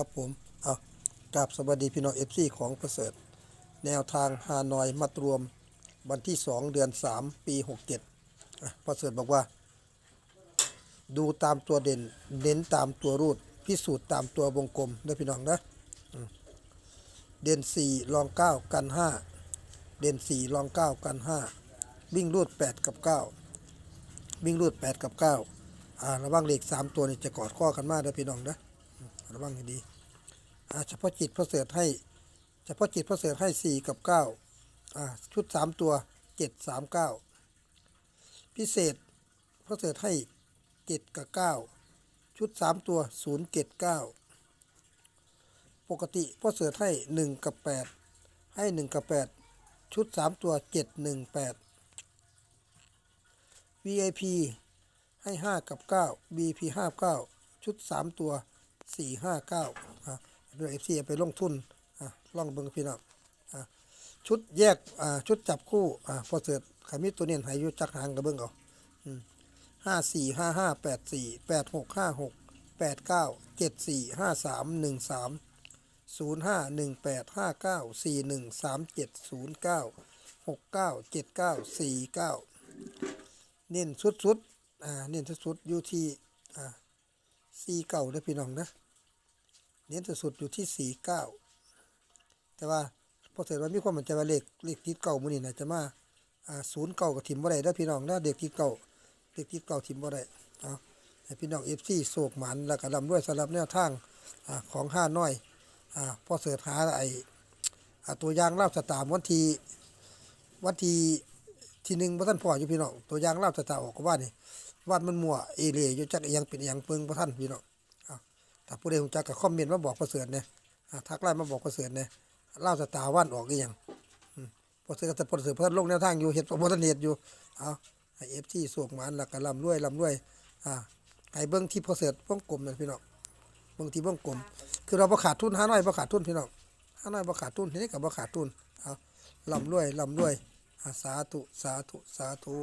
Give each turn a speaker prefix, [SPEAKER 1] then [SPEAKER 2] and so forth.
[SPEAKER 1] ครับผมเอากราบสวัสดีพี่น้องเอฟซีของประเสริฐ แนวทางฮานอยมัดรวมวันที่ 2 เดือน 3 ปี 67ประเสริฐบอกว่า ดูตามตัวเด่น เน้นตามตัวรูด พิสูจน์ตามตัววงกลมได้อพี่น้องนะเด่น4รอง 9 กัน 5 เด่น4รอง 9 กัน 5 วิ่งรูด 8 กับ 9 วิ่งรูด 8 กับ 9อ่าระวังเลข3ตัวนี่จะกอดข้อกันมากได้อพี่น้องนะ ระวังให้ดีอาเฉพาะจิตพระเสริฐให้ เฉพาะจิตพระเสริฐให้สี่กับเก้าชุดสามตัวเจ็ดสามเก้าพิเศษพระเสริฐให้เจ็ดกับเก้าชุดสามตัวศูนย์เจ็ดเก้าปกติพระเสริฐให้หนึ่งกับแปดให้หนึ่งกับแปดชุดสามตัวเจ็ดหนึ่งแปด VIP ให้ห้ากับเก้า BP ห้าเก้าชุดสามตัว 4 5 9อะเรื่อง FC เอาไปลงทุนอะลองเบิ่งพี่น้องอะชุดแยกอ่าชุดจับคู่อ่าพอเสร็จขามิตัวเนียนหายอยู่จักหางกับเบิ่งเอาห้าสี่ห้าห้าแปดสี่แปดหกห้าหกแปดเก้าเจ็ดสี่ห้าสามหนึ่งสามศูนย์ห้าหนึ่งแปดห้าเก้าสี่หนึ่งสามเจ็ดศูนย์เก้าหกเก้าเจ็ดเก้าสี่เก้าเน้นสุดๆอ่าเน้นสุดๆอยู่ที่อ่า สี่เก้าได้อพี่น้องนะเน้นสุดๆอยู่ที่สี่เก้าแต่ว่าพอเสร็จว่ามีความมั่นใจว่าเลขเลขติดเก่ามือนี้น่าจะมาอ่าศูนย์เก่ากับถิ่มบ่ได้เด้พี่น้องนะเด็กติดเก่าเด็กติดเก่าถิ่มบ่ได้เอาให้พี่น้อง FC โศกหมันแล้วก็ลำด้วยสำหรับแนวทางอ่าของห้าน้อยอ่าพอเสิร์ชหาไออ่าตัวยางเล่าสตามวันที่วันที่ ทีหนึ่งพระท่านพ่ออยู่พี่น้องตัวอย่างเล่าจะตาออกก็ว่านี่วาดมันมั่วเอเล่อยู่จักอิหยังเป็นอิหยังเปิงพระท่านพี่น้องถ้าผู้ใดรู้จักก็คอมเมนต์มาบอกประเสริฐเนี่ยทักไลน์มาบอกประเสริฐเนี่ยเล่าจะตาว่านออกอีหยังอืมประเสริฐแต่ประเสริฐเพิ่นลงแนวทางอยู่เฮ็ดบ่ทันเฮ็ดอยู่เอาให้ FT สวกหมานแล้วก็ร่ำรวยร่ำรวยอ่าให้เบิ่งที่ประเสริฐวงกลมนั่นพี่น้องเบิ่งที่วงกลมคือเราบ่ขาดทุนหาน้อยบ่ขาดทุนพี่น้องหาน้อยบ่ขาดทุนทีนี้ก็บ่ขาดทุนเอาร่ำรวยร่ำรวย สาธุ สาธุ สาธุ